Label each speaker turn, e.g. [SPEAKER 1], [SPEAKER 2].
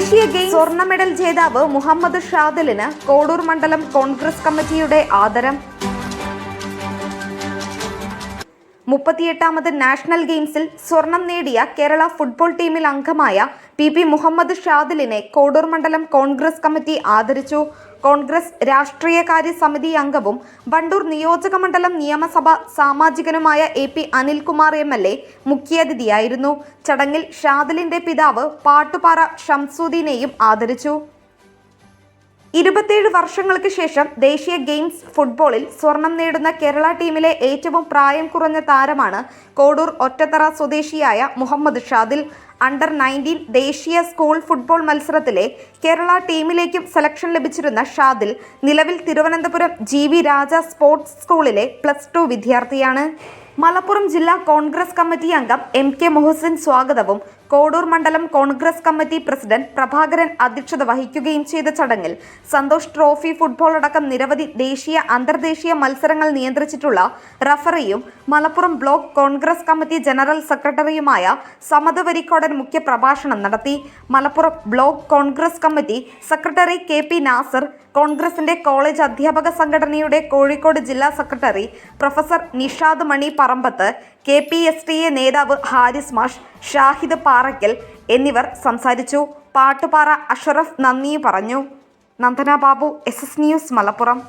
[SPEAKER 1] ദേശീയ ഗെയിം സ്വർണ മെഡൽ ജേതാവ് മുഹമ്മദ് ഷാദിലിന് കോടൂർ മണ്ഡലം കോൺഗ്രസ് കമ്മിറ്റിയുടെ ആദരം. മുപ്പത്തിയെട്ടാമത് നാഷണൽ ഗെയിംസിൽ സ്വർണം നേടിയ കേരള ഫുട്ബോൾ ടീമിൽ അംഗമായ പി പി മുഹമ്മദ് ഷാദിലിനെ കോഡൂർ മണ്ഡലം കോൺഗ്രസ് കമ്മിറ്റി ആദരിച്ചു. കോൺഗ്രസ് രാഷ്ട്രീയകാര്യ സമിതി അംഗവും വണ്ടൂർ നിയോജക മണ്ഡലം നിയമസഭ സാമാജികനുമായ A P Anilkumar M L A മുഖ്യാതിഥിയായിരുന്നു. ചടങ്ങിൽ ഷാദിലിന്റെ പിതാവ് പാട്ടുപാറ ഷംസുദ്ദീനെയും ആദരിച്ചു. ഇരുപത്തിയേഴ് വർഷങ്ങൾക്ക് ശേഷം ദേശീയ ഗെയിംസ് ഫുട്ബോളിൽ സ്വർണം നേടുന്ന കേരള ടീമിലെ ഏറ്റവും പ്രായം കുറഞ്ഞ താരമാണ് കോടൂർ ഒറ്റത്തറ സ്വദേശിയായ മുഹമ്മദ് ഷാദിൽ. അണ്ടർ നയന്റീൻ ദേശീയ സ്കൂൾ ഫുട്ബോൾ മത്സരത്തിലെ കേരള ടീമിലേക്കും സെലക്ഷൻ ലഭിച്ചിരുന്ന ഷാദിൽ നിലവിൽ തിരുവനന്തപുരം ജി രാജ സ്പോർട്സ് സ്കൂളിലെ പ്ലസ് ടു വിദ്യാർത്ഥിയാണ്. മലപ്പുറം ജില്ലാ കോൺഗ്രസ് കമ്മിറ്റി അംഗം എം കെ മൊഹസിൻ സ്വാഗതവും കോടൂർ മണ്ഡലം കോൺഗ്രസ് കമ്മിറ്റി പ്രസിഡന്റ് പ്രഭാകരൻ അധ്യക്ഷത വഹിക്കുകയും ചെയ്ത ചടങ്ങിൽ സന്തോഷ് ട്രോഫി ഫുട്ബോൾ അടക്കം നിരവധി ദേശീയ അന്തർദേശീയ മത്സരങ്ങൾ നിയന്ത്രിച്ചിട്ടുള്ള റഫറിയും Malappuram block Congress committee general സെക്രട്ടറിയുമായ സമത് വരിക്കോടൻ മുഖ്യപ്രഭാഷണം നടത്തി. Malappuram block Congress committee secretary K P Nasar കോൺഗ്രസിന്റെ കോളേജ് അധ്യാപക സംഘടനയുടെ കോഴിക്കോട് ജില്ലാ secretary professor Nishad Mani Parambath K P S T A നേതാവ് ഹാരിസ് മാഷ് ഷാഹിദ് പാറയ്ക്കൽ എന്നിവർ സംസാരിച്ചു. പാട്ടുപാറ അഷറഫ് നന്ദി പറഞ്ഞു. Nandana Babu S S news Malappuram.